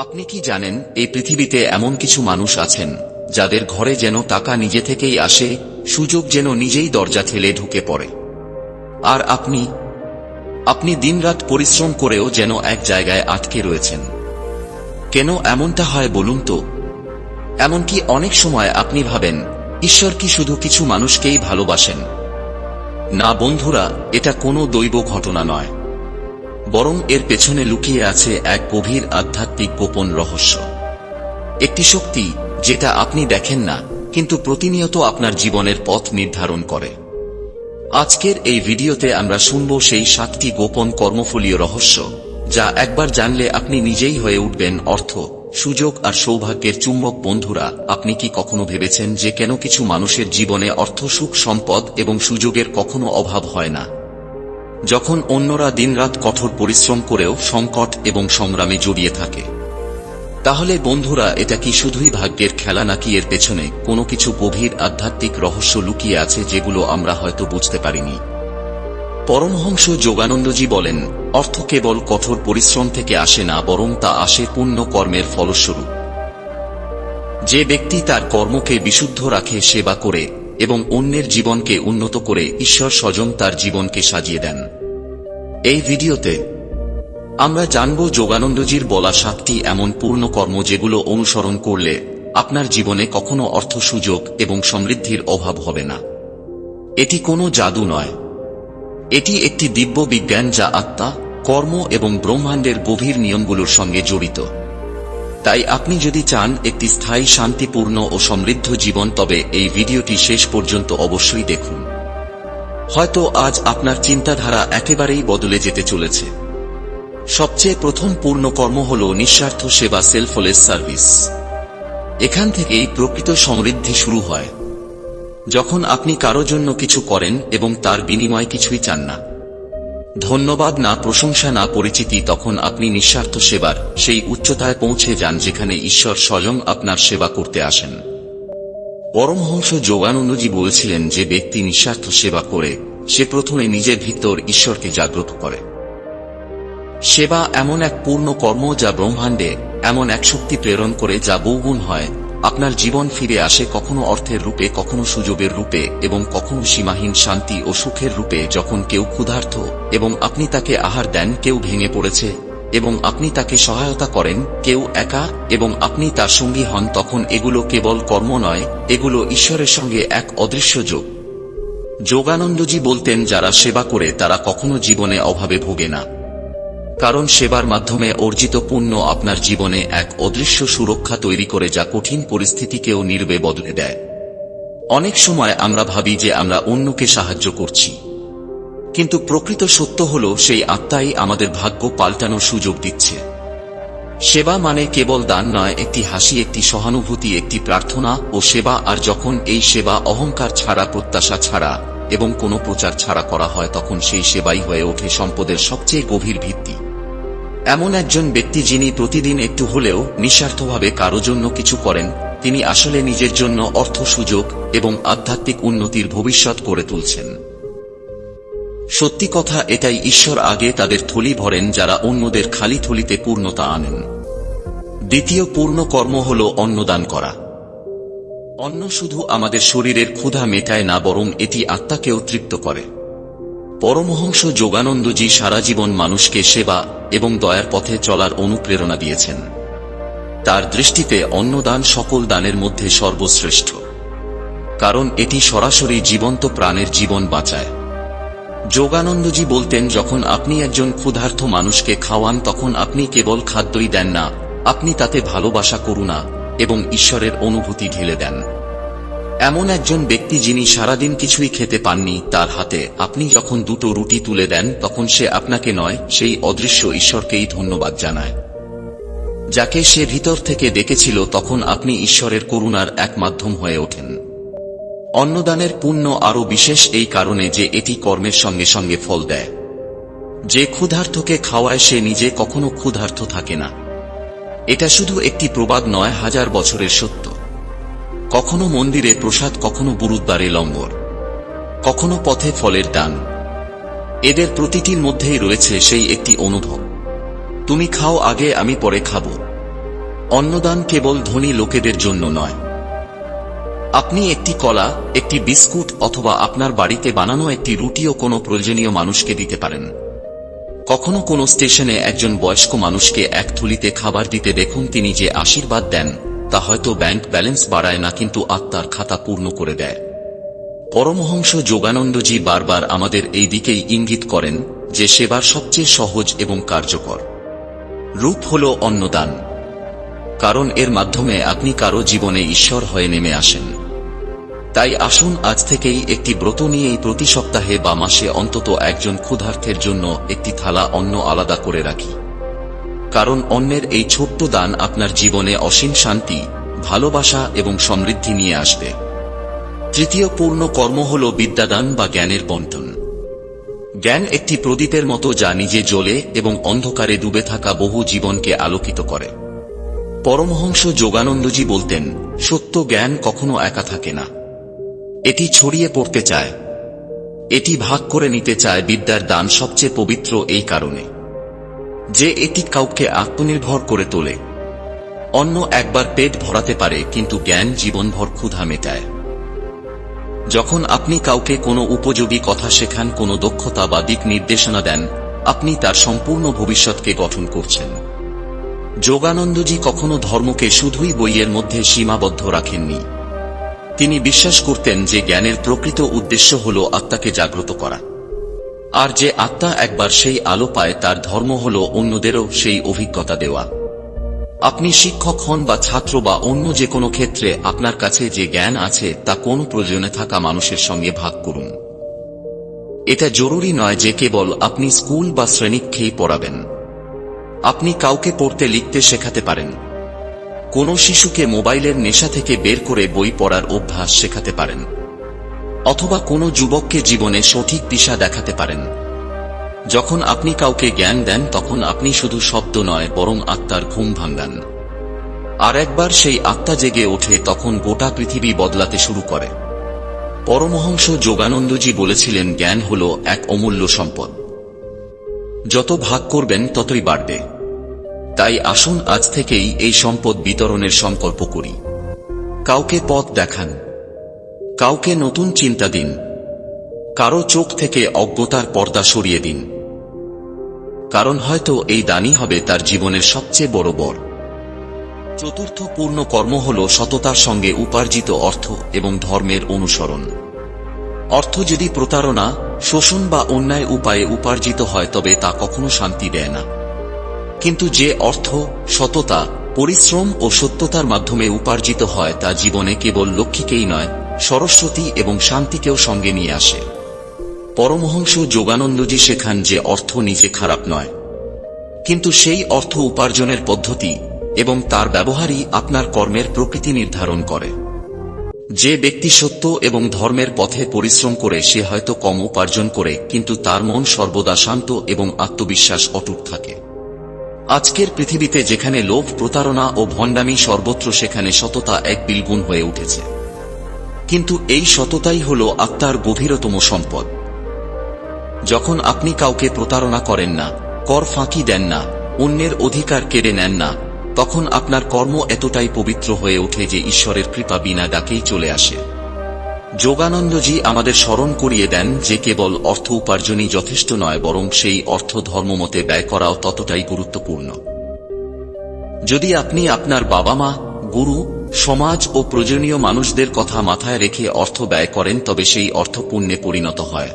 আপনি কি জানেন, এই পৃথিবীতে এমন কিছু মানুষ আছেন, যাদের ঘরে যেন টাকা নিজে থেকেই আসে, সুযোগ যেন নিজেই দরজা ঠেলে ঢুকে পড়ে। আর আপনি আপনি দিনরাত পরিশ্রম করেও যেন এক জায়গায় আটকে রয়েছেন। কেন এমনটা হয় বলুন তো? এমনকি অনেক সময় আপনি ভাবেন, ঈশ্বর কি শুধু কিছু মানুষকেই ভালোবাসেন? না বন্ধুরা, এটা কোনো দৈব ঘটনা নয়। বরং এর পেছনে লুকিয়ে আছে এক গভীর আধ্যাত্মিক গোপন রহস্য। একটি শক্তি যেটা আপনি দেখেন না, কিন্তু প্রতিনিয়ত আপনার জীবনের পথ নির্ধারণ করে। আজকের এই ভিডিওতে আমরা শুনব সেই সাতটি গোপন কর্মফলীয় রহস্য, যা একবার জানলে আপনি নিজেই হয়ে উঠবেন অর্থ, সুযোগ আর সৌভাগ্যের চুম্বক বন্ধুরা, আপনি কি কখনো ভেবেছেন যে কেন কিছু মানুষের জীবনে অর্থ সুখ, সম্পদ এবং সুযোগের কখনো অভাব হয় না? যখন অন্যরা দিনরাত কঠোর পরিশ্রম করেও সংকট এবং সংগ্রামে জড়িয়ে থাকে। তাহলে বন্ধুরা, এটা কি শুধুই ভাগ্যের খেলা নাকি এর পেছনে কোনো কিছু গভীর আধ্যাত্মিক রহস্য লুকিয়ে আছে যেগুলো আমরা হয়তো বুঝতে পারিনি? পরমহংস যোগানন্দজি বলেন, অর্থ কেবল কঠোর পরিশ্রম থেকে আসে না, বরং তা আসে পুণ্য কর্মের ফলস্বরূপ। যে ব্যক্তি তার কর্মকে বিশুদ্ধ রাখে, সেবা করে এবং অন্যের জীবনকে উন্নত করে ঈশ্বর স্বজন তার জীবনকে সাজিয়ে দেন। এই ভিডিওতে আমরা জানব যোগানন্দজির বলা সাতটি এমন পূর্ণ কর্ম যেগুলো অনুসরণ করলে আপনার জীবনে কখনো অর্থ সুযোগ এবং সমৃদ্ধির অভাব হবে না। এটি কোনো জাদু নয়। এটি একটি দিব্য বিজ্ঞান যা আত্মা, কর্ম এবং ব্রহ্মাণ্ডের গভীর নিয়মগুলোর সঙ্গে জড়িত। তাই আপনি যদি চান একটি স্থায়ী শান্তিপূর্ণ ও সমৃদ্ধ জীবন, তবে এই ভিডিওটি শেষ পর্যন্ত অবশ্যই দেখুন। হয়তো আজ আপনার চিন্তাধারা একেবারেই বদলে যেতে চলেছে। সবচেয়ে প্রথম পূর্ণ কর্ম হল নিঃস্বার্থ সেবা সেলফলেস সার্ভিস। এখান থেকেই প্রকৃত সমৃদ্ধি শুরু হয়। যখন আপনি কারও জন্য কিছু করেন এবং তার বিনিময় কিছুই চান না। ধন্যবাদ না প্রশংসা না পরিচিতি, তখন আপনি নিঃস্বার্থ সেবার সেই উচ্চতায় পৌঁছে যান যেখানে ঈশ্বর স্বয়ং আপনার সেবা করতে আসেন। পরমহংস যোগানন্দজি বলছিলেন যে ব্যক্তি নিঃস্বার্থ সেবা করে সে প্রথমে নিজের ভিতর ঈশ্বরকে জাগ্রত করে। সেবা এমন এক পূর্ণ কর্ম যা ব্রহ্মাণ্ডে এমন এক শক্তি প্রেরণ করে যা বহুগুণ হয়। আপনার জীবন ফিরে আসে কখনো অর্থের রূপে, কখনো সুযোগের রূপে এবং কখনো সীমাহীন শান্তি ও সুখের রূপে যখন কেউ ক্ষুধার্থ এবং আপনি তাকে আহার দেন, কেউ ভেঙে পড়েছে এবং আপনি তাকে সহায়তা করেন, কেউ একা এবং আপনি তার সঙ্গী হন, তখন এগুলো কেবল কর্ম নয়, এগুলো ঈশ্বরের সঙ্গে এক অদৃশ্য যোগ। যোগানন্দজি বলতেন, যারা সেবা করে তারা কখনো জীবনে অভাবে ভোগে না। কারণ সেবার মাধ্যমে অর্জিত পুণ্য আপনার জীবনে এক অদৃশ্য সুরক্ষা তৈরি করে যা কঠিন পরিস্থিতিকেও নির্বে বদলে দেয়। অনেক সময় আমরা ভাবি যে আমরা অন্যকে সাহায্য করছি। কিন্তু প্রকৃত সত্য হল, সেই আত্মাই আমাদের ভাগ্য পাল্টানোর সুযোগ দিচ্ছে। সেবা মানে কেবল দান নয়, একটি হাসি, একটি সহানুভূতি, একটি প্রার্থনা ও সেবা, আর যখন এই সেবা অহংকার ছাড়া, প্রত্যাশা ছাড়া এবং কোনো প্রচার ছাড়া করা হয় তখন সেই সেবাই হয়ে ওঠে সম্পদের সবচেয়ে গভীর ভিত্তি। এমন একজন ব্যক্তি যিনি প্রতিদিন একটু হলেও নিঃস্বার্থভাবে কারও জন্য কিছু করেন, তিনি আসলে নিজের জন্য অর্থ সুযোগ এবং আধ্যাত্মিক উন্নতির ভবিষ্যৎ করে তুলছেন। সত্যি কথা এটাই ঈশ্বর আগে তাদের থলি ভরেন যারা অন্যদের খালি থলিতে পূর্ণতা আনেন। দ্বিতীয় পূর্ণ কর্ম হল অন্নদান করা। অন্ন শুধু আমাদের শরীরের ক্ষুধা মেটায় না, বরং এটি আত্মাকেও তৃপ্ত করে। পরমহংস যোগানন্দজি সারা জীবন মানুষকে সেবা এবং দয়ার পথে চলার অনুপ্রেরণা দিয়েছেন। তার দৃষ্টিতে অন্নদান সকল দানের মধ্যে সর্বশ্রেষ্ঠ। কারণ এটি সরাসরি জীবন্ত প্রাণের জীবন বাঁচায়। যোগানন্দজি বলতেন, যখন আপনি একজন ক্ষুধার্থ মানুষকে খাওয়ান, তখন আপনি কেবল খাদ্যই দেন না, আপনি তাতে ভালোবাসা করুণা এবং ঈশ্বরের অনুভূতি ঢেলে দেন। এমন একজন ব্যক্তি যিনি সারাদিন কিছুই খেতে পাননি তার হাতে, আপনি যখন দুটো রুটি তুলে দেন, তখন সে আপনাকে নয়, সেই অদৃশ্য ঈশ্বরকেই ধন্যবাদ জানায়। যাকে সে ভিতর থেকে দেখেছিল, তখন আপনি ঈশ্বরের করুণার এক মাধ্যম হয়ে ওঠেন। অন্নদানের পুণ্য আরও বিশেষ এই কারণে যে এটি কর্মের সঙ্গে সঙ্গে ফল দেয়। যে ক্ষুধার্থকে খাওয়ায় সে নিজে কখনো ক্ষুধার্থ থাকে না। এটা শুধু একটি প্রবাদ নয়, হাজার বছরের সত্য। কখনো মন্দিরে প্রসাদ, কখনো গুরুদ্বারে লঙ্গর, কখনো পথে ফলের দান। এদের প্রতিটির মধ্যেই রয়েছে সেই একটি অনুভব। তুমি খাও, আগে আমি পরে খাব। অন্নদান কেবল ধনী লোকেদের জন্য নয়। আপনি একটি কলা, একটি বিস্কুট অথবা আপনার বাড়িতে বানানো একটি রুটিও কোনো প্রয়োজনীয় মানুষকে দিতে পারেন। কখনো কোনো স্টেশনে একজন বয়স্ক মানুষকে এক থুলিতে খাবার দিতে দেখুন, তিনি যে আশীর্বাদ দেন। তা হয়তো ব্যাংক ব্যালেন্স বাড়ায় না, কিন্তু আত্মার খাতা পূর্ণ করে দেয়। পরমহংস যোগানন্দজি বারবার আমাদের এই দিকেই ইঙ্গিত করেন যে সেবার সবচেয়ে সহজ এবং কার্যকর। রূপ হল অন্নদান। কারণ এর মাধ্যমে আপনি কারও জীবনে ঈশ্বর হয়ে নেমে আসেন। তাই আসুন আজ থেকেই একটি ব্রত নিয়েই প্রতি সপ্তাহে বা মাসে অন্তত একজন ক্ষুধার্থের জন্য একটি থালা অন্ন আলাদা করে রাখি। কারণ অন্যের এই ছোট্ট দান আপনার জীবনে অসীম শান্তি, ভালোবাসা এবং সমৃদ্ধি নিয়ে আসবে। তৃতীয় পূর্ণ কর্ম হল বিদ্যাদান বা জ্ঞানের বন্টন। জ্ঞান একটি প্রদীপের মতো যা নিজে জ্বলে এবং অন্ধকারে ডুবে থাকা বহু জীবনকে আলোকিত করে। পরমহংস যোগানন্দজি বলতেন, সত্য জ্ঞান কখনো একা থাকে না। এটি ছড়িয়ে পড়তে চায়। এটি ভাগ করে নিতে চায় বিদ্যার দান সবচেয়ে পবিত্র এই কারণে। যে এটি কাউকে আত্মনির্ভর করে তোলে। অন্য একবার পেট ভরাতে পারে, কিন্তু জ্ঞান জীবনভর ক্ষুধা মেটায়। যখন আপনি কাউকে কোনো উপযোগী কথা শেখান, কোনো দক্ষতা বা দিক নির্দেশনা দেন, আপনি তার সম্পূর্ণ ভবিষ্যৎকে গঠন করছেন। যোগানন্দজি কখনো ধর্মকে শুধুই বইয়ের মধ্যে সীমাবদ্ধ রাখেননি। তিনি বিশ্বাস করতেন যে জ্ঞানের প্রকৃত উদ্দেশ্য হল আত্মাকে জাগ্রত করা। আর যে আত্মা একবার সেই আলো পায়, তার ধর্ম হল অন্যদেরও সেই অভিজ্ঞতা দেওয়া। আপনি শিক্ষক হন বা ছাত্র বা অন্য যে কোনো ক্ষেত্রে, আপনার কাছে যে জ্ঞান আছে, তা কোন প্রয়োজনে থাকা মানুষের সঙ্গে ভাগ করুন। এটা জরুরি নয় যে কেবল আপনি স্কুল বা শ্রেণি খেয়ে পড়াবেন। আপনি কাউকে পড়তে লিখতে শেখাতে পারেন। কোনো শিশুকে মোবাইলের নেশা থেকে বের করে বই পড়ার অভ্যাস শেখাতে পারেন। অথবা কোনো যুবককে জীবনে সঠিক দিশা দেখাতে পারেন। যখন আপনি কাউকে জ্ঞান দেন, তখন আপনি শুধু শব্দ নয়, বরং আত্মার ঘুম ভাঙ্গান আর একবার সেই আত্মা জেগে ওঠে, তখন গোটা পৃথিবী বদলাতে শুরু করে। পরমহংস যোগানন্দজি বলেছিলেন, জ্ঞান হল এক অমূল্য সম্পদ। যত ভাগ করবেন, ততই বাড়বে। তাই আসুন আজ থেকেই এই সম্পদ বিতরণের সংকল্প করি। কাউকে পথ দেখান। কাউকে নতুন চিন্তা দিন। কারও চোখ থেকে অজ্ঞতার পর্দা সরিয়ে দিন। কারণ হয়তো এই দানই হবে তার জীবনের সবচেয়ে বড় বর। চতুর্থ পূর্ণ কর্ম হল সততার সঙ্গে উপার্জিত অর্থ এবং ধর্মের অনুসরণ। অর্থ যদি প্রতারণা, শোষণ বা অন্যায় উপায়ে উপার্জিত হয় তবে তা কখনো শান্তি দেয় না। কিন্তু যে অর্থ, সততা, পরিশ্রম ও সত্যতার মাধ্যমে উপার্জিত হয় তা জীবনে কেবল লক্ষ্মীকেই নয় সরস্বতী এবং শান্তিকেও সঙ্গে নিয়ে আসে। পরমহংস যোগানন্দজি শেখান যে অর্থ নিজে খারাপ নয়। কিন্তু সেই অর্থ উপার্জনের পদ্ধতি এবং তার ব্যবহারই আপনার কর্মের প্রকৃতি নির্ধারণ করে। যে ব্যক্তি সত্য এবং ধর্মের পথে পরিশ্রম করে সে হয়তো কম উপার্জন করে, কিন্তু তার মন সর্বদা শান্ত এবং আত্মবিশ্বাস অটুট থাকে। আজকের পৃথিবীতে যেখানে লোভ প্রতারণা ও ভণ্ডামি সর্বত্র সেখানে সততা এক বিলগুণ হয়ে উঠেছে। কিন্তু এই সততাই হল আত্মার গভীরতম সম্পদ। যখন আপনি কাউকে প্রতারণা করেন না, কর ফাঁকি দেন না, অন্যের অধিকার কেড়ে নেন না, তখন আপনার কর্ম এতটাই পবিত্র হয়ে ওঠে যে ঈশ্বরের কৃপা বিনা ডাকেই চলে আসে। যোগানন্দজি আমাদের স্মরণ করিয়ে দেন যে কেবল অর্থ উপার্জনই যথেষ্ট নয়, বরং সেই অর্থ ধর্মমতে ব্যয় করাও ততটাই গুরুত্বপূর্ণ। যদি আপনি আপনার বাবা মা, গুরু সমাজ ও প্রয়োজনীয় মানুষদের কথা মাথায় রেখে অর্থ ব্যয় করেন, তবে সেই অর্থ পুণ্যে পরিণত হয়।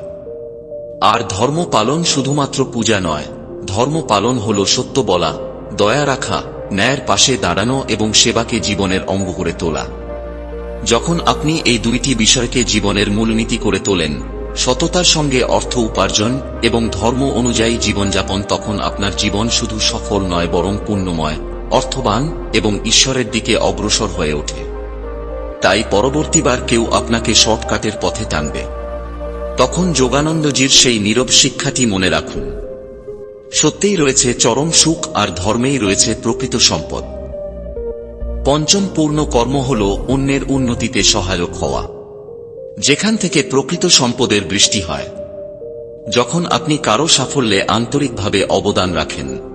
আর ধর্ম পালন শুধুমাত্র পূজা নয়, ধর্ম পালন হল সত্য বলা, দয়া রাখা, ন্যায়ের পাশে দাঁড়ানো এবং সেবাকে জীবনের অঙ্গ করে তোলা। যখন আপনি এই দুইটি বিষয়কে জীবনের মূলনীতি করে তোলেন, সততার সঙ্গে অর্থ উপার্জন এবং ধর্ম অনুযায়ী জীবনযাপন, তখন আপনার জীবন শুধু সফল নয়, বরং পুণ্যময়। অর্থবান এবং ঈশ্বরের দিকে অগ্রসর হয়ে ওঠে। তাই পরবর্তীবার কেউ আপনাকে শর্টকাটের পথে টানবে। তখন যোগানন্দজির সেই নীরব শিক্ষাটি মনে রাখুন। সত্যিই রয়েছে চরম সুখ আর ধর্মেই রয়েছে প্রকৃত সম্পদ। পঞ্চম পূর্ণ কর্ম হল অন্যের উন্নতিতে সহায়ক হওয়া। যেখান থেকে প্রকৃত সম্পদের বৃষ্টি হয়। যখন আপনি কারও সাফল্যে আন্তরিকভাবে অবদান রাখেন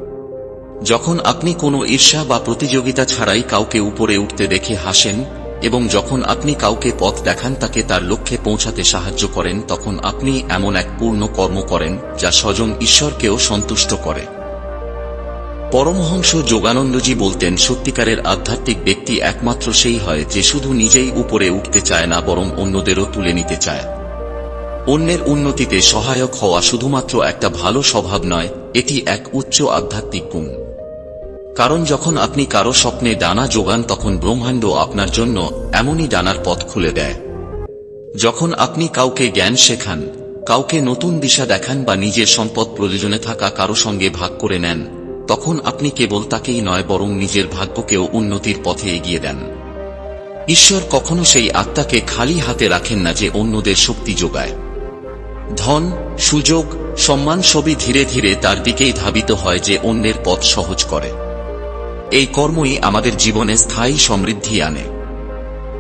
যখন আপনি কোনো ঈর্ষা বা প্রতিযোগিতা ছাড়াই কাউকে উপরে উঠতে দেখে হাসেন, এবং যখন আপনি কাউকে পথ দেখান তাকে তার লক্ষ্যে পৌঁছাতে সাহায্য করেন, তখন আপনি এমন এক পূর্ণ কর্ম করেন, যা স্বজন ঈশ্বরকেও সন্তুষ্ট করে। পরমহংস যোগানন্দজি বলতেন, সত্যিকারের আধ্যাত্মিক ব্যক্তি একমাত্র সেই হয়, যে শুধু নিজেই উপরে উঠতে চায় না, বরং অন্যদেরও তুলে নিতে চায়। অন্যের উন্নতিতে সহায়ক হওয়া শুধুমাত্র একটা ভালো স্বভাব নয়, এটি এক উচ্চ আধ্যাত্মিক গুণ। কারণ যখন আপনি কারও স্বপ্নে ডানা যোগান তখন ব্রহ্মাণ্ড আপনার জন্য এমনই ডানার পথ খুলে দেয়। যখন আপনি কাউকে জ্ঞান শেখান, কাউকে নতুন দিশা দেখান বা নিজের সম্পদ প্রয়োজনে থাকা কারও সঙ্গে ভাগ করে নেন, তখন আপনি কেবল তাকেই নয়, বরং নিজের ভাগ্যকেও উন্নতির পথে এগিয়ে দেন। ঈশ্বর কখনো সেই আত্মাকে খালি হাতে রাখেন না যে অন্যদের শক্তি যোগায়। ধন, সুযোগ, সম্মান সবই ধীরে ধীরে তার দিকেই ধাবিত হয় যে অন্যের পথ সহজ করে। এই কর্মই আমাদের জীবনে স্থায়ী সমৃদ্ধি আনে।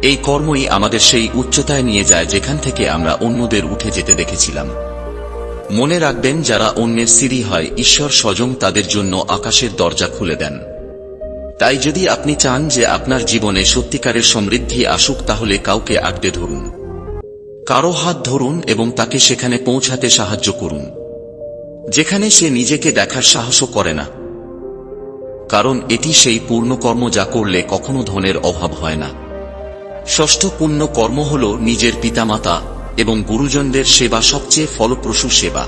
এই কর্মই আমাদের সেই উচ্চতায় নিয়ে যায় যেখান থেকে আমরা অন্যদের উঠে যেতে দেখেছিলাম। মনে রাখবেন, যারা অন্যের সিঁড়ি হয়, ঈশ্বর স্বজং তাদের জন্য আকাশের দরজা খুলে দেন। তাই যদি আপনি চান যে আপনার জীবনে সত্যিকারের সমৃদ্ধি আসুক, তাহলে কাউকে আঁকড়ে ধরুন। কারও হাত ধরুন এবং তাকে সেখানে পৌঁছাতে সাহায্য করুন। যেখানে সে নিজেকে দেখার সাহসও করে না। কারণ এটি সেই পূর্ণ কর্ম যা করলে কখনো ধনের অভাব হয় না। ষষ্ঠ পুণ্য কর্ম হল নিজের পিতামাতা এবং গুরুজনদের সেবা সবচেয়ে ফলপ্রসূ সেবা।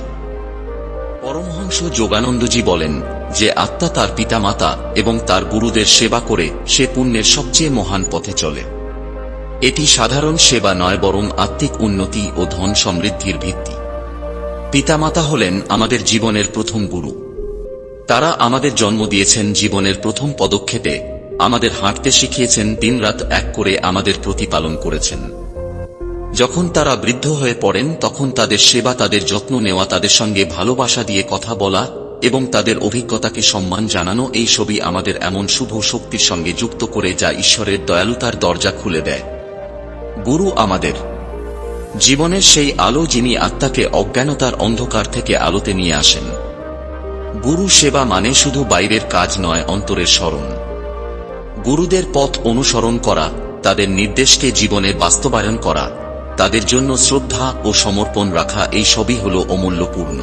পরমহংস যোগানন্দজি বলেন যে আত্মা তার পিতামাতা এবং তার গুরুদের সেবা করে সে পুণ্যের সবচেয়ে মহান পথে চলে। এটি সাধারণ সেবা নয় বরং আত্মিক উন্নতি ও ধন সমৃদ্ধির ভিত্তি। পিতামাতা হলেন আমাদের জীবনের প্রথম গুরু। তারা আমাদের জন্ম দিয়েছেন জীবনের প্রথম পদক্ষেপে। আমাদের হাঁটতে শিখিয়েছেন দিনরাত এক করে আমাদের প্রতিপালন করেছেন। যখন তারা বৃদ্ধ হয়ে পড়েন, তখন তাদের সেবা, তাদের যত্ন নেওয়া, তাদের সঙ্গে ভালোবাসা দিয়ে কথা বলা এবং তাদের অভিজ্ঞতাকে সম্মান জানানো, এই ছবি আমাদের এমন শুভ শক্তির সঙ্গে যুক্ত করে যা ঈশ্বরের দয়ালুতার দরজা খুলে দেয়। গুরু আমাদের। জীবনের সেই আলো যিনি আত্মাকে অজ্ঞানতার অন্ধকার থেকে আলোতে নিয়ে আসেন। গুরু সেবা মানে শুধু বাইরের কাজ নয়, অন্তরের স্মরণ। গুরুদের পথ অনুসরণ করা, তাদের নির্দেশকে জীবনে বাস্তবায়ন করা, তাদের জন্য শ্রদ্ধা ও সমর্পণ রাখা, এই সবই হল অমূল্যপূর্ণ।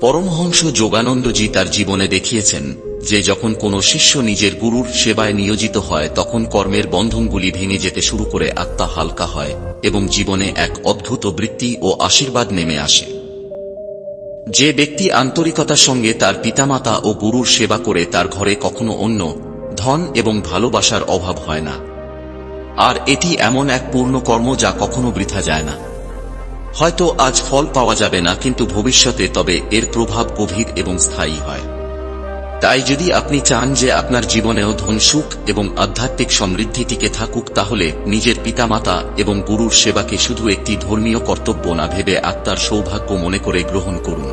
পরমহংস যোগানন্দজি তার জীবনে দেখিয়েছেন যে যখন কোনো শিষ্য নিজের গুরুর সেবায় নিয়োজিত হয়, তখন কর্মের বন্ধনগুলি ভেঙে যেতে শুরু করে আত্মা হালকা হয় এবং জীবনে এক অদ্ভুত বৃত্তি ও আশীর্বাদ নেমে আসে। যে ব্যক্তি আন্তরিকতার সঙ্গে তার পিতামাতা ও গুরুর সেবা করে তার ঘরে কখনো অন্য ধন এবং ভালোবাসার অভাব হয় না। আর এটি এমন এক পূর্ণ কর্ম যা কখনো বৃথা যায় না। হয়তো আজ ফল পাওয়া যাবে না, কিন্তু ভবিষ্যতে তবে এর প্রভাব গভীর এবং স্থায়ী হয়। তাই যদি আপনি চান যে আপনার জীবনেও ধন সুখ এবং আধ্যাত্মিক সমৃদ্ধি টিকে থাকুক, তাহলে নিজের পিতামাতা এবং গুরুর সেবাকে শুধু একটি ধর্মীয় কর্তব্য না ভেবে আত্মার সৌভাগ্য মনে করে গ্রহণ করুন।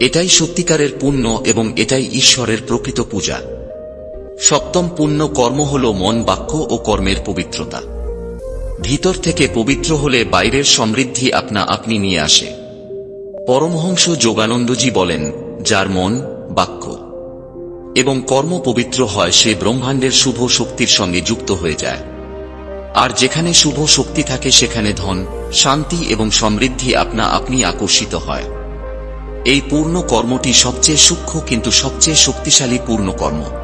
এটাই সত্যিকারের পুণ্য এবং এটাই ঈশ্বরের প্রকৃত পূজা। সপ্তম পুণ্য কর্ম হল মন বাক্য ও কর্মের পবিত্রতা। ভিতর থেকে পবিত্র হলে বাইরের সমৃদ্ধি আপনা আপনি নিয়ে আসে। পরমহংস যোগানন্দজি বলেন, যার মন বাক্য এবং কর্ম পবিত্র হয় সে ব্রহ্মাণ্ডের শুভ শক্তির সঙ্গে যুক্ত হয়ে যায়। আর যেখানে শুভ শক্তি থাকে সেখানে ধন, শান্তি এবং সমৃদ্ধি আপনা আপনি আকর্ষিত হয়। এই পূর্ণ কর্মটি সবচেয়ে সূক্ষ্ম কিন্তু সবচেয়ে শক্তিশালী পূর্ণ কর্ম।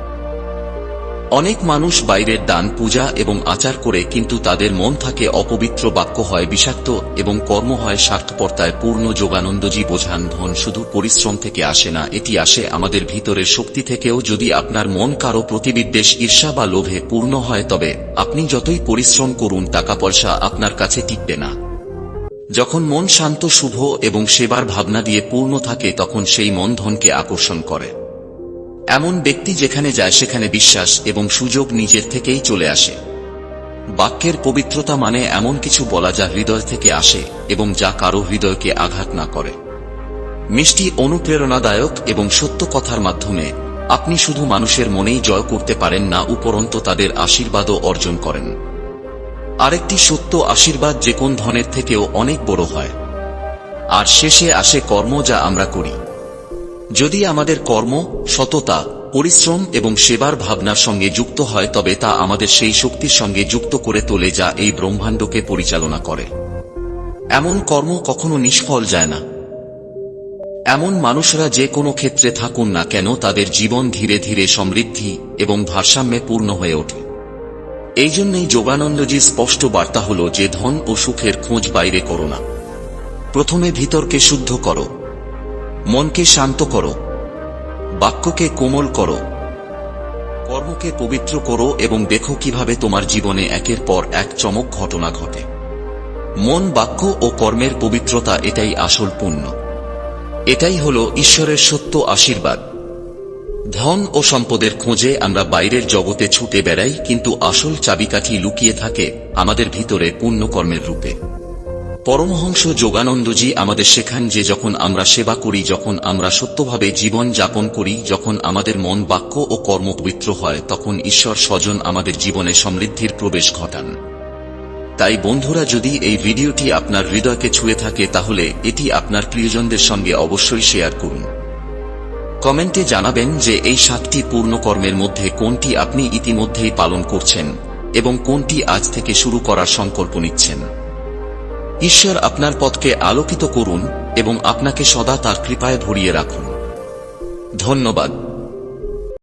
অনেক মানুষ বাইরের দান, পূজা এবং আচার করে কিন্তু তাদের মন থাকে অপবিত্র বাক্য হয় বিষাক্ত এবং কর্ম হয় স্বার্থপরতায় পূর্ণ যোগানন্দজি বোঝান ধন শুধু পরিশ্রম থেকে আসে না, এটি আসে আমাদের ভিতরের শক্তি থেকেও যদি আপনার মন কারও প্রতিবিদ্বেষ, ঈর্ষা বা লোভে পূর্ণ হয় তবে আপনি যতই পরিশ্রম করুন টাকা পয়সা আপনার কাছে টিকবে না। যখন মন শান্ত, শুভ এবং সেবার ভাবনা দিয়ে পূর্ণ থাকে তখন সেই মন ধনকে আকর্ষণ করে। এমন ব্যক্তি যেখানে যায় সেখানে বিশ্বাস এবং সুযোগ নিজের থেকেই চলে আসে। বাক্যের পবিত্রতা মানে এমন কিছু বলা যা হৃদয় থেকে আসে এবং যা কারও হৃদয়কে আঘাত না করে। মিষ্টি অনুপ্রেরণাদায়ক এবং সত্য কথার মাধ্যমে আপনি শুধু মানুষের মনেই জয় করতে পারেন না, উপরন্ত তাদের আশীর্বাদও অর্জন করেন। আরেকটি সত্য আশীর্বাদ যে কোন ধনের থেকেও অনেক বড় হয়। আর শেষে আসে কর্ম যা আমরা করি। যদি আমাদের কর্ম, সততা, পরিশ্রম এবং সেবার ভাবনার সঙ্গে যুক্ত হয়, তবে তা আমাদের সেই শক্তির সঙ্গে যুক্ত করে তোলে যা এই ব্রহ্মাণ্ডকে পরিচালনা করে। এমন কর্ম কখনো নিষ্ফল যায় না। এমন মানুষরা যে কোনো ক্ষেত্রে থাকুন না কেন, তাদের জীবন ধীরে ধীরে সমৃদ্ধি এবং ভারসাম্যে পূর্ণ হয়ে ওঠে। এই জন্যই যোগানন্দজির স্পষ্ট বার্তা হল যে ধন ও সুখের খোঁজ বাইরে করো না। প্রথমে ভিতরকে শুদ্ধ করো। মনকে শান্ত করো, বাক্যকে কোমল করো, কর্মকে পবিত্র করো এবং দেখো কীভাবে তোমার জীবনে একের পর এক চমক ঘটনা ঘটে। মন, বাক্য ও কর্মের পবিত্রতা এটাই আসল পুণ্য। এটাই হল ঈশ্বরের সত্য আশীর্বাদ। ধন ও সম্পদের খোঁজে আমরা বাইরের জগতে ছুটে বেড়াই, কিন্তু আসল চাবিকাঠি লুকিয়ে থাকে আমাদের ভিতরে পুণ্যকর্মের রূপে। পরমহংস যোগানন্দজি আমাদের শেখান যে যখন আমরা সেবা করি, যখন আমরা সত্যভাবে জীবন যাপন করি, যখন আমাদের মন বাক্য ও কর্ম পবিত্র হয়, তখন ঈশ্বর স্বজন আমাদের জীবনে সমৃদ্ধির প্রবেশ ঘটান। তাই বন্ধুরা, যদি এই ভিডিওটি আপনার হৃদয়কে ছুঁয়ে থাকে, তাহলে এটি আপনার প্রিয়জনদের সঙ্গে অবশ্যই শেয়ার করুন। কমেন্টে জানাবেন যে এই সাতটি পূর্ণ কর্মের মধ্যে কোনটি আপনি ইতিমধ্যেই পালন করছেন এবং কোনটি আজ থেকে শুরু করার সংকল্প নিচ্ছেন। ঈশ্বর আপনার পথকে আলোকিত করুন এবং আপনাকে সদা তার কৃপায় ভরিয়ে রাখুন। ধন্যবাদ।